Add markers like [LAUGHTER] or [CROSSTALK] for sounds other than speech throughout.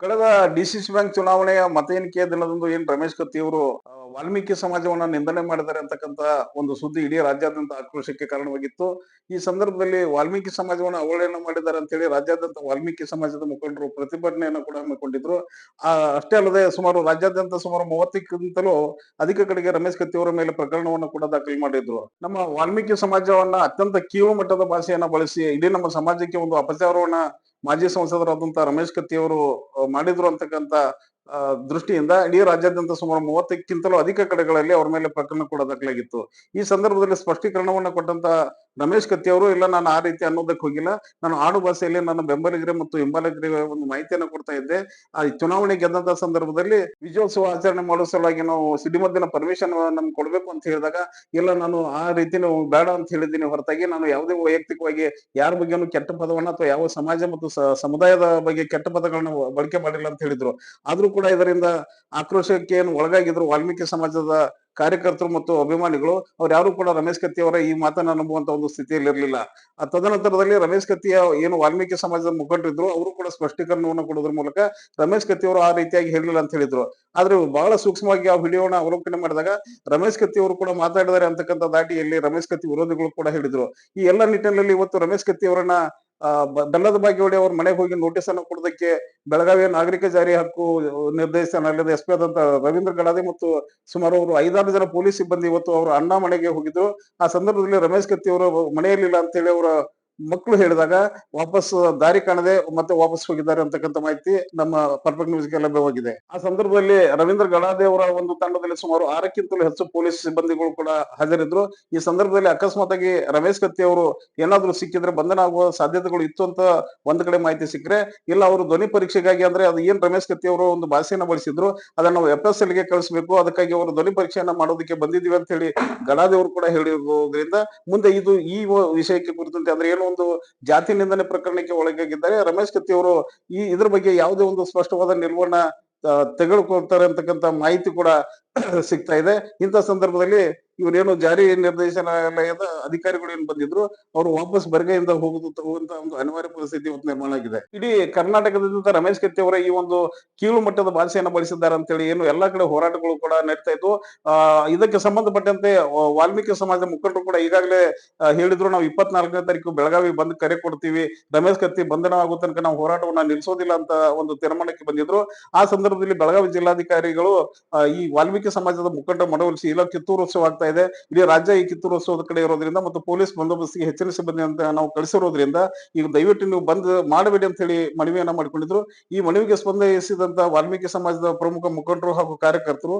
ಕಳೆದ DCC bank ಚುನಾವಣೆಯ ಮತ ಎಣಿಕೆಯ ದಿನದಂದು ಏನ್ ರಮೇಶ್ ಕತ್ತಿ ಅವರು ವಾಲ್ಮೀಕಿ ಸಮಾಜವನ್ನ ನಿಂದನೆ ಮಾಡಿದ್ದಾರೆ ಅಂತಕ್ಕಂತ ಒಂದು ಸುದ್ದಿ ಇಡೀ ರಾಜ್ಯಾದ್ಯಂತ ಆಕ್ರೋಶಕ್ಕೆ ಕಾರಣವಾಗಿತ್ತು. ಈ ಸಂದರ್ಭದಲ್ಲಿ ವಾಲ್ಮೀಕಿ ಸಮಾಜವನ್ನ ಅವಹೇಳನ ಮಾಡಿದ್ದಾರೆ ಅಂತ ಹೇಳಿ ರಾಜ್ಯಾದ್ಯಂತ ವಾಲ್ಮೀಕಿ ಸಮಾಜದ ಮುಖಂಡರು ಪ್ರತಿಭಟನೆಯನ್ನು ಕೂಡ ಹಮ್ಮಿಕೊಂಡಿದ್ರು. ಆ, ಅಷ್ಟೇ ಅಲ್ಲದೆ ಸುಮಾರು ರಾಜ್ಯಾದ್ಯಂತ ಸುಮಾರು ಮೂವತ್ತಕ್ಕಿಂತಲೂ ಅಧಿಕ ಕಡೆಗೆ ರಮೇಶ್ ಕತ್ತಿ ಅವರ ಮೇಲೆ ಪ್ರಕರಣವನ್ನು ಕೂಡ ದಾಖಲು ಮಾಡಿದ್ರು. ನಮ್ಮ ವಾಲ್ಮೀಕಿ ಸಮಾಜವನ್ನ ಅತ್ಯಂತ ಕೀಳು ಮಟ್ಟದ ಭಾಷೆಯನ್ನ ಬಳಸಿ ಇಡೀ ನಮ್ಮ ಸಮಾಜಕ್ಕೆ ಒಂದು ಅಪಚಾರವನ್ನ ಮಾಜಿ ಸಂಸದರಾದಂತಹ ರಮೇಶ್ ಕತ್ತಿ ಅವರು ಮಾಡಿದ್ರು ಅಂತಕ್ಕಂತ ದೃಷ್ಟಿಯಿಂದ ಇಡೀ ರಾಜ್ಯಾದ್ಯಂತ ಸುಮಾರು ಮೂವತ್ತಕ್ಕಿಂತಲೂ ಅಧಿಕ ಕಡೆಗಳಲ್ಲಿ ಅವರ ಮೇಲೆ ಪ್ರಕರಣ ಕೂಡ ದಾಖಲಾಗಿತ್ತು. ಈ ಸಂದರ್ಭದಲ್ಲಿ ಸ್ಪಷ್ಟೀಕರಣವನ್ನ ಕೊಟ್ಟಂತ ರಮೇಶ್ ಕತ್ತಿ ಅವರು, ಇಲ್ಲ ನಾನು ಆ ರೀತಿ ಅನ್ನೋದಕ್ಕೆ ಹೋಗಿಲ್ಲ. ನಾನು ಆಡು ಭಾಷೆಯಲ್ಲಿ ನನ್ನ ಬೆಂಬಲಿಗರಿಗೆ ಮತ್ತು ಹಿಂಬಾಲಕರಿಗೆ ಒಂದು ಮಾಹಿತಿಯನ್ನು ಕೊಡ್ತಾ ಇದ್ದೆ. ಆ ಚುನಾವಣೆ ಗೆದ್ದಂತ ಸಂದರ್ಭದಲ್ಲಿ ವಿಜಯೋತ್ಸವ ಆಚರಣೆ ಮಾಡೋ ಸಲುವಾಗಿ ನಾವು ಸಿಡಿಮದ್ದಿನ ಪರ್ಮಿಷನ್ ನಮ್ಗೆ ಕೊಡ್ಬೇಕು ಅಂತ ಹೇಳಿದಾಗ, ಇಲ್ಲ ನಾನು ಆ ರೀತಿ ಬೇಡ ಅಂತ ಹೇಳಿದ್ದೀನಿ. ಹೊರತಾಗಿ ನಾನು ಯಾವುದೇ ವೈಯಕ್ತಿಕವಾಗಿ ಯಾರ ಬಗ್ಗೆನೂ ಕೆಟ್ಟ ಪದವನ್ನ ಅಥವಾ ಯಾವ ಸಮಾಜ ಮತ್ತು ಸಮುದಾಯದ ಬಗ್ಗೆ ಕೆಟ್ಟ ಪದಗಳನ್ನ ಬಳಕೆ ಮಾಡಿಲ್ಲ ಅಂತ ಹೇಳಿದ್ರು. ಆದ್ರೂ ಕೂಡ ಇದರಿಂದ ಆಕ್ರೋಶಕ್ಕೆ ಏನು ಒಳಗಾಗಿದ್ರು ವಾಲ್ಮೀಕಿ ಸಮಾಜದ ಕಾರ್ಯಕರ್ತರು ಮತ್ತು ಅಭಿಮಾನಿಗಳು ಅವ್ರು ಯಾರು ಕೂಡ ರಮೇಶ್ ಕತ್ತಿ ಅವರ ಈ ಮಾತನ್ನ ನಂಬುವಂತ ಒಂದು ಸ್ಥಿತಿಯಲ್ಲಿ ಇರಲಿಲ್ಲ. ತದನಂತರದಲ್ಲಿ ರಮೇಶ್ ಕತ್ತಿಯ ಏನು ವಾಲ್ಮೀಕಿ ಸಮಾಜದ ಮುಖಂಡರಿದ್ರು ಅವರು ಕೂಡ ಸ್ಪಷ್ಟೀಕರಣವನ್ನು ಕೊಡೋದ್ರ ಮೂಲಕ ರಮೇಶ್ ಕತ್ತಿ ಅವರು ಆ ರೀತಿಯಾಗಿ ಹೇಳಿಲ್ಲ ಅಂತ ಹೇಳಿದ್ರು. ಆದ್ರೆ ಬಹಳ ಸೂಕ್ಷ್ಮವಾಗಿ ಆ ವಿಡಿಯೋನ ಅವಲೋಕನೆ ಮಾಡಿದಾಗ ರಮೇಶ್ ಕತ್ತಿ ಅವರು ಕೂಡ ಮಾತಾಡಿದ್ದಾರೆ ಅಂತಕ್ಕಂಥ ದಾಟಿಯಲ್ಲಿ ರಮೇಶ್ ಕತ್ತಿ ವಿರೋಧಿಗಳು ಕೂಡ ಹೇಳಿದ್ರು. ಈ ಎಲ್ಲ ನಿಟ್ಟಿನಲ್ಲಿ ಇವತ್ತು ರಮೇಶ್ ಕತ್ತಿ ಅವರನ್ನ ಆ, ಬ- ಬೆಲ್ಲದ ಬಾಗೇವಾಡಿ ಅವ್ರ ಮನೆಗೆ ಹೋಗಿ ನೋಟಿಸ್ ಅನ್ನು ಕೊಡೋದಕ್ಕೆ ಬೆಳಗಾವಿಯ ನಾಗರಿಕ ಜಾರಿ ಹಕ್ಕು ನಿರ್ದೇಶನಾಲಯದ ಎಸ್ ಪಿ ಆದಂತ ರವೀಂದ್ರ ಗಡಾದೆ ಮತ್ತು ಸುಮಾರು ಅವರು ಐದಾರು ಜನ ಪೊಲೀಸ್ ಸಿಬ್ಬಂದಿ ಇವತ್ತು ಅವರ ಅಣ್ಣ ಮನೆಗೆ ಹೋಗಿದ್ರು. ಆ ಸಂದರ್ಭದಲ್ಲಿ ರಮೇಶ್ ಕತ್ತಿ ಅವರು ಮನೆಯಲ್ಲಿಲ್ಲ ಅಂತ ಹೇಳಿ ಅವರ ಮಕ್ಕಳು ಹೇಳಿದಾಗ ವಾಪಸ್ ದಾರಿ ಕಾಣದೆ ಮತ್ತೆ ವಾಪಸ್ ಹೋಗಿದ್ದಾರೆ ಅಂತಕ್ಕಂತ ಮಾಹಿತಿ ನಮ್ಮ ಪರ್ಫೆಕ್ಟ್ ನ್ಯೂಸ್ಗೆ ಲಭ್ಯವಾಗಿದೆ ಆ ಸಂದರ್ಭದಲ್ಲಿ ರವೀಂದ್ರ ಗಡಾದೇವರ ಒಂದು ತಂಡದಲ್ಲಿ ಸುಮಾರು ಆರಕ್ಕಿಂತಲೂ ಹೆಚ್ಚು ಪೊಲೀಸ್ ಸಿಬ್ಬಂದಿಗಳು ಕೂಡ ಹಾಜರಿದ್ರು. ಈ ಸಂದರ್ಭದಲ್ಲಿ ಅಕಸ್ಮಾತ್ ಆಗಿ ರಮೇಶ್ ಕತ್ತಿ ಅವರು ಏನಾದ್ರೂ ಸಿಕ್ಕಿದ್ರೆ ಬಂಧನ ಆಗುವ ಸಾಧ್ಯತೆಗಳು ಇತ್ತು ಅಂತ ಒಂದ್ ಕಡೆ ಮಾಹಿತಿ ಸಿಕ್ಕರೆ, ಇಲ್ಲ ಅವರು ಧ್ವನಿ ಪರೀಕ್ಷೆಗಾಗಿ ಅಂದ್ರೆ ಅದು ಏನ್ ರಮೇಶ್ ಕತ್ತಿ ಅವರು ಒಂದು ಭಾಷೆಯನ್ನ ಬಳಸಿದ್ರು, ಅದನ್ನ ನಾವು ಎಫ್ ಎಸ್ಗೆ ಕಳಿಸಬೇಕು, ಅದಕ್ಕಾಗಿ ಅವರು ಧ್ವನಿ ಪರೀಕ್ಷೆಯನ್ನ ಮಾಡೋದಕ್ಕೆ ಬಂದಿದ್ದೀವಿ ಅಂತ ಹೇಳಿ ಗಡಾದೇವರು ಕೂಡ ಹೇಳಿರೋದ್ರಿಂದ ಮುಂದೆ ಇದು ಈ ವಿಷಯಕ್ಕೆ ಕುರಿತಂತೆ ಅಂದ್ರೆ ಏನೋ ಒಂದು ಜಾತಿ ನಿಂದನೆ ಪ್ರಕರಣಕ್ಕೆ ಒಳಗಾಗಿದ್ದಾರೆ. ರಮೇಶ್ ಕತ್ತಿ ಅವರು ಈ ಇದ್ರ ಬಗ್ಗೆ ಯಾವುದೇ ಒಂದು ಸ್ಪಷ್ಟವಾದ ಆ, ತೆಗೆದುಕೊಳ್ತಾರೆ ಅಂತಕ್ಕಂತ ಮಾಹಿತಿ ಕೂಡ [CLEARS THROAT] ಸಿಗ್ತಾ ಇದೆ. ಇಂಥ ಸಂದರ್ಭದಲ್ಲಿ ಇವರೇನು ಜಾರಿ ನಿರ್ದೇಶನಾಲಯದ ಅಧಿಕಾರಿಗಳು ಏನ್ ಬಂದಿದ್ರು, ಅವರು ವಾಪಸ್ ಬರ್ಗೆಯಿಂದ ಹೋಗುದು ತಗುವಂತ ಒಂದು ಅನಿವಾರ್ಯ ಪರಿಸ್ಥಿತಿ ಇವತ್ತು ನಿರ್ಮಾಣ ಆಗಿದೆ. ಇಡೀ ಕರ್ನಾಟಕದಿಂದ ರಮೇಶ್ ಕತ್ತಿ ಅವರ ಈ ಒಂದು ಕೀಳು ಮಟ್ಟದ ಭಾಷೆಯನ್ನು ಬಳಸಿದ್ದಾರೆ ಅಂತೇಳಿ ಏನು ಎಲ್ಲಾ ಕಡೆ ಹೋರಾಟಗಳು ಕೂಡ ನಡೀತಾ ಇದ್ವು. ಇದಕ್ಕೆ ಸಂಬಂಧಪಟ್ಟಂತೆ ವಾಲ್ಮೀಕಿ ಸಮಾಜದ ಮುಖಂಡರು ಕೂಡ ಈಗಾಗಲೇ ಹೇಳಿದ್ರು ನಾವು ಇಪ್ಪತ್ನಾಲ್ಕನೇ ತಾರೀಕು ಬೆಳಗಾವಿ ಬಂದ್ ಕರೆ ಕೊಡ್ತೀವಿ, ರಮೇಶ್ ಕತ್ತಿ ಬಂಧನ ಆಗೋ ತನಕ ನಾವು ಹೋರಾಟವನ್ನ ನಿಲ್ಲಿಸೋದಿಲ್ಲ ಅಂತ ಒಂದು ತೀರ್ಮಾನಕ್ಕೆ ಬಂದಿದ್ರು. ಆ ಸಂದರ್ಭದಲ್ಲಿ ಬೆಳಗಾವಿ ಜಿಲ್ಲಾಧಿಕಾರಿಗಳು ಈ ವಾಲ್ಮೀಕಿ ಸಮಾಜದ ಮುಖಂಡ ಮನವೊಲಿಸಿ ಇಲ್ಲ ಕಿತ್ತೂರೋತ್ಸವ ಆಗ್ತಾ ಇದೆ. ಇಡೀ ರಾಜ್ಯ ಈ ಕಿತ್ತೂರೋತ್ಸವದ ಕಡೆ ಇರೋದ್ರಿಂದ ಮತ್ತು ಪೊಲೀಸ್ ಬಂದೋಬಸ್ತಿಗೆ ಹೆಚ್ಚಿನ ಸಿಬ್ಬಂದಿ ಅಂತ ನಾವು ಕಳಿಸಿರೋದ್ರಿಂದ ಈಗ ದಯವಿಟ್ಟು ನೀವು ಬಂದ್ ಮಾಡಬೇಡಿ ಅಂತ ಹೇಳಿ ಮನವಿಯನ್ನ ಮಾಡಿಕೊಂಡಿದ್ರು. ಈ ಮನವಿಗೆ ಸ್ಪಂದಿಸಿದಂತ ವಾಲ್ಮೀಕಿ ಸಮಾಜದ ಪ್ರಮುಖ ಮುಖಂಡರು ಹಾಗೂ ಕಾರ್ಯಕರ್ತರು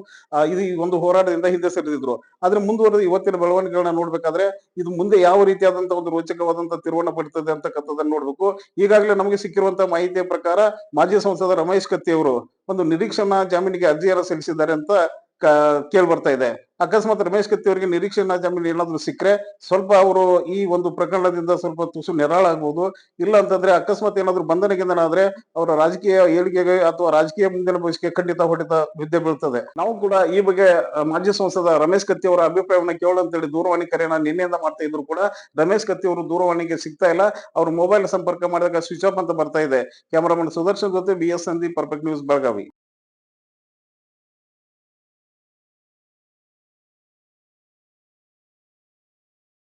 ಇದು ಈ ಒಂದು ಹೋರಾಟದಿಂದ ಹಿಂದೆ ಸರಿದಿದ್ರು. ಆದ್ರೆ ಮುಂದುವರೆದ ಇವತ್ತಿನ ಬೆಳವಣಿಗೆಗಳನ್ನ ನೋಡ್ಬೇಕಾದ್ರೆ ಇದು ಮುಂದೆ ಯಾವ ರೀತಿಯಾದಂತ ಒಂದು ರೋಚಕವಾದಂತ ತಿರುವನ್ನ ಪಡ್ತದೆ ಅಂತಕ್ಕಂಥದ್ದನ್ನ ನೋಡ್ಬೇಕು. ಈಗಾಗಲೇ ನಮಗೆ ಸಿಕ್ಕಿರುವಂತಹ ಮಾಹಿತಿಯ ಪ್ರಕಾರ ಮಾಜಿ ಸಂಸದ ರಮೇಶ್ ಕತ್ತಿ ಅವರು ಒಂದು ನಿರೀಕ್ಷಣಾ ಜಾಮೀನಿಗೆ ಅರ್ಜಿಯನ್ನು ಸಲ್ಲಿಸಿದ್ದಾರೆ ಅಂತ ಕೇಳಿ ಬರ್ತಾ ಇದೆ. ಅಕಸ್ಮಾತ್ ರಮೇಶ್ ಕತ್ತಿ ಅವರಿಗೆ ನಿರೀಕ್ಷಣಾ ಜಾಮೀನು ಏನಾದ್ರು ಸಿಕ್ಕರೆ ಸ್ವಲ್ಪ ಅವರು ಈ ಒಂದು ಪ್ರಕರಣದಿಂದ ಸ್ವಲ್ಪ ತುಸು ನೆರಳಾಗ್ಬೋದು ಇಲ್ಲ ಅಂತಂದ್ರೆ ಅಕಸ್ಮಾತ್ ಏನಾದ್ರು ಬಂಧನಗಿಂದನಾದ್ರೆ ಅವರ ರಾಜಕೀಯ ಏಳಿಗೆಗೆ ಅಥವಾ ರಾಜಕೀಯ ಮುಂದಿನ ಭವಿಷ್ಯಕ್ಕೆ ಖಂಡಿತ ಹೊಡೆತ ವಿದ್ಯೆ ಬೀಳ್ತದೆ. ನಾವು ಕೂಡ ಈ ಬಗ್ಗೆ ಮಾಜಿ ಸಂಸದ ರಮೇಶ್ ಕತ್ತಿ ಅವರ ಅಭಿಪ್ರಾಯವನ್ನ ಅಂತ ಹೇಳಿ ದೂರವಾಣಿ ಕರೆಯನ್ನ ನಿನ್ನೆಯಿಂದ ಮಾಡ್ತಾ ಇದ್ರು ಕೂಡ ರಮೇಶ್ ಕತ್ತಿ ಅವರು ದೂರವಾಣಿಗೆ ಸಿಗ್ತಾ ಇಲ್ಲ. ಅವ್ರ ಮೊಬೈಲ್ ಸಂಪರ್ಕ ಮಾಡಿದಾಗ ಸ್ವಿಚ್ ಆಫ್ ಅಂತ ಬರ್ತಾ ಇದೆ. ಕ್ಯಾಮರಾಮನ್ ಸುದರ್ಶನ್ ಜೊತೆ B S Sandeep, perfect news Belagavi.